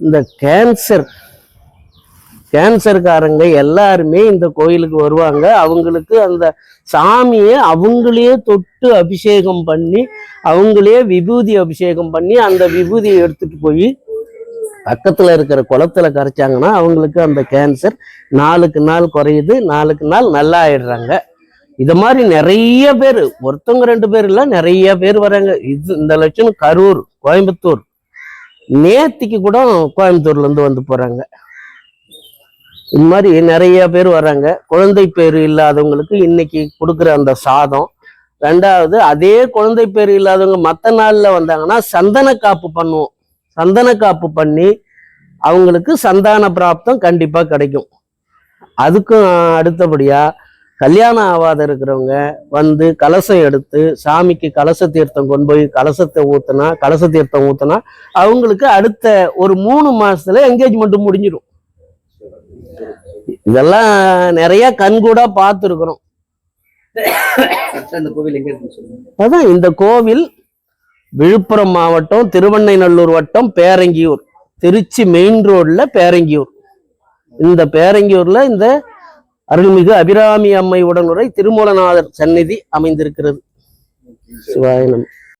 இந்த கேன்சர் கேன்சர்காரங்க எல்லாருமே இந்த கோயிலுக்கு வருவாங்க. அவங்களுக்கு அந்த சாமியை அவங்களே தொட்டு அபிஷேகம் பண்ணி அவங்களே விபூதி அபிஷேகம் பண்ணி அந்த விபூதியை எடுத்துட்டு போய் பக்கத்தில் இருக்கிற குளத்துல கரைச்சாங்கன்னா அவங்களுக்கு அந்த கேன்சர் நாளுக்கு நாள் குறையுது நாளுக்கு நாள் நல்லா ஆயிடுறாங்க இது மாதிரி நிறைய பேர் ஒருத்தவங்க ரெண்டு பேர் இல்லை நிறைய பேர் வராங்க. இது இந்த லட்சம் கரூர் கோயம்புத்தூர். நேத்திக்கு கூட கோயம்புத்தூர்ல இருந்து வந்து போறாங்க. இது மாதிரி நிறைய பேர் வராங்க குழந்தை பேர் இல்லாதவங்களுக்கு இன்னைக்கு கொடுக்குற அந்த சாதம். ரெண்டாவது அதே குழந்தை பேர் இல்லாதவங்க மற்ற நாளில் வந்தாங்கன்னா சந்தன காப்பு பண்ணுவோம். சந்தன காப்பு பண்ணி அவங்களுக்கு சந்தான பிராப்தம் கண்டிப்பாக கிடைக்கும். அதுக்கும் அடுத்தபடியாக கல்யாணம் ஆகாத இருக்கிறவங்க வந்து கலசம் எடுத்து சாமிக்கு கலச தீர்த்தம் கொண்டு போய் கலசத்தை ஊத்துனா கலச தீர்த்தம் ஊத்துனா அவங்களுக்கு அடுத்த ஒரு மூணு மாசத்துல என்கேஜ்மெண்ட் முடிஞ்சிடும் இதெல்லாம் நிறைய கண்கூடா பார்த்துருக்குறோம். அதான் இந்த கோவில் விழுப்புரம் மாவட்டம் திருவண்ணைநல்லூர் வட்டம் பேரங்கியூர். திருச்சி மெயின் ரோட்ல பேரங்கியூர். இந்த பேரங்கியூர்ல இந்த அருள்மிகு அபிராமி அம்மை உடனுரை திருமூலநாதர் சந்நிதி அமைந்திருக்கிறது. சிவாயனம்